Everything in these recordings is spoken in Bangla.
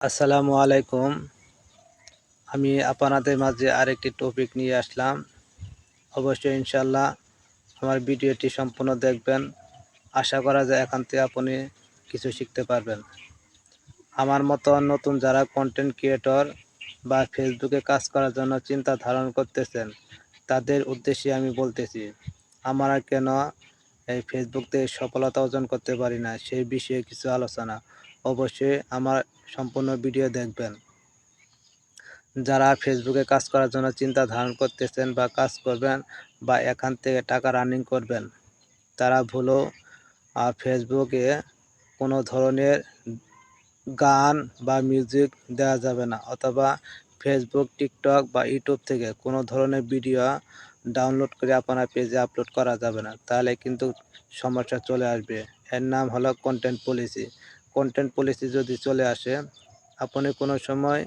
আসসালামু আলাইকুম। আমি আপনাদের মাঝে আরেকটি টপিক নিয়ে আসলাম। অবশ্যই ইনশাল্লাহ আমার ভিডিওটি সম্পূর্ণ দেখবেন। আশা করা যায় এখান থেকে আপনি কিছু শিখতে পারবেন। আমার মতো নতুন যারা কন্টেন্ট ক্রিয়েটর বা ফেসবুকে কাজ করার জন্য চিন্তা ধারণ করতেছেন, তাদের উদ্দেশ্যে আমি বলতেছি, আমরা কেন এই ফেসবুক থেকে সফলতা অর্জন করতে পারি না? সেই বিষয়ে কিছু আলোচনা। অবশ্যই আমার সম্পূর্ণ ভিডিও দেখবেন। যারা ফেসবুকে কাজ করার জন্য চিন্তা ধারণ করতেছেন বা কাজ করবেন বা এখান থেকে টাকা রানিং করবেন তারা ভুলো। আহ, ফেসবুকে কোনো ধরনের গান বা মিউজিক দেওয়া যাবে না অথবা ফেসবুক টিকটক বা ইউটিউব থেকে কোনো ধরনের ভিডিও ডাউনলোড করে আপনার পেজে আপলোড করা যাবে না তাহলে কিন্তু সমস্যা চলে আসবে। এর নাম হলো কন্টেন্ট পলিসি কন্টেন্ট পলিসি যদি চলে আসে, আপনি কোনো সময়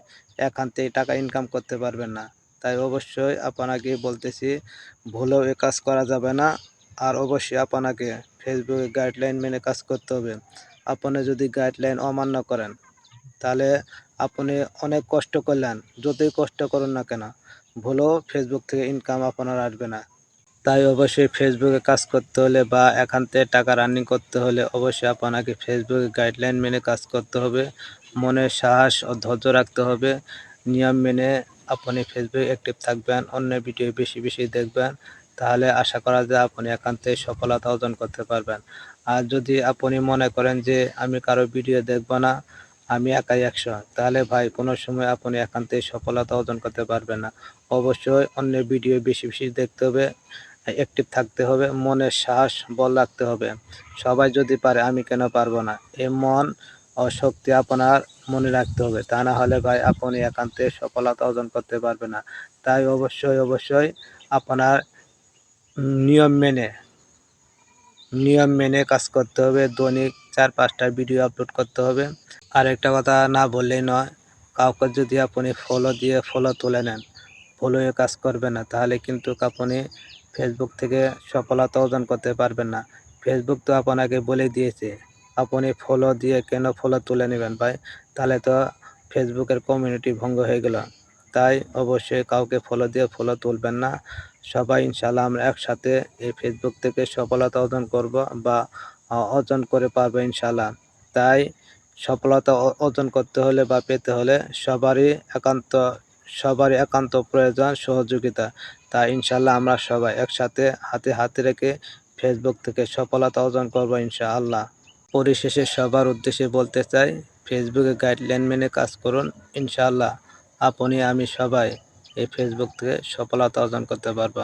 এখান থেকে টাকা ইনকাম করতে পারবেন না। তাই অবশ্যই আপনাকে বলতেছি, ভুলেও এ কাজ করা যাবে না। আর অবশ্যই আপনাকে ফেসবুকে গাইডলাইন মেনে কাজ করতে হবে। আপনি যদি গাইডলাইন অমান্য করেন, তাহলে আপনি অনেক কষ্ট করলেন। যতই কষ্ট করুন না কেন, ভুলেও ফেসবুক থেকে ইনকাম আপনার আসবে না। তাই অবশ্যই ফেসবুকে কাজ করতে হলে বা এখান থেকে টাকা রানিং করতে হলে অবশ্যই আপনাকে ফেসবুকে গাইডলাইন মেনে কাজ করতে হবে। মনে সাহস ও ধৈর্য রাখতে হবে। নিয়ম মেনে আপনি ফেসবুকে অ্যাক্টিভ থাকবেন অন্য ভিডিও বেশি বেশি দেখবেন, তাহলে আশা করা যায় আপনি এখান থেকে সফলতা অর্জন করতে পারবেন। আর যদি আপনি মনে করেন যে আমি কারও ভিডিও দেখব না, আমি একাই একশো, তাহলে ভাই কোনো সময় আপনি এখান থেকে সফলতা অর্জন করতে পারবেন না। অবশ্যই অন্য ভিডিও বেশি বেশি দেখতে হবে। অ্যাক্টিভ থাকতে হবে মনের সাহস, বল রাখতে হবে। সবাই যদি পারে, আমি কেন পারব না? এই মন ও শক্তি আপনার মনে রাখতে হবে। তা না হলে ভাই, আপনি একান্তে সফলতা অর্জন করতে পারবে না। তাই অবশ্যই অবশ্যই আপনার নিয়ম মেনে নিয়ম মেনে কাজ করতে হবে। দৈনিক চার, পাঁচটা ভিডিও আপলোড করতে হবে। আর একটা কথা না বললেই নয়, কাউকে যদি আপনি ফলো দিয়ে ফলো তুলে নেন ফলোয়ে কাজ করবে না। তাহলে কিন্তু আপনি ফেসবুক থেকে সফলতা অর্জন করতে পারবেন না। ফেসবুক তো আপনাকে বলে দিয়েছে, আপনি ফলো দিয়ে কেন ফলো তুলে নেবেন ভাই? তাহলে তো ফেসবুকের কমিউনিটি ভঙ্গ হয়ে গেল। তাই অবশ্যই কাউকে ফলো দিয়ে ফলো তুলবেন না। সবাই ইনশাল্লাহ আমরা একসাথে এই ফেসবুক থেকে সফলতা অর্জন করব বা অর্জন করে পারব ইনশাল্লাহ তাই সফলতা অর্জন করতে হলে বা পেতে হলে সবারই একান্ত সবারই একান্ত প্রয়োজন সহযোগিতা। তা ইনশাল্লাহ আমরা সবাই একসাথে হাতে হাতে রেখে ফেসবুক থেকে সফলতা অর্জন করব ইনশাআল্লাহ। পরিশেষে সবার উদ্দেশ্যে বলতে চাই ফেসবুকে গাইডলাইন মেনে কাজ করুন ইনশাআল্লাহ। আপনি, আমি সবাই এই ফেসবুক থেকে সফলতা অর্জন করতে পারব।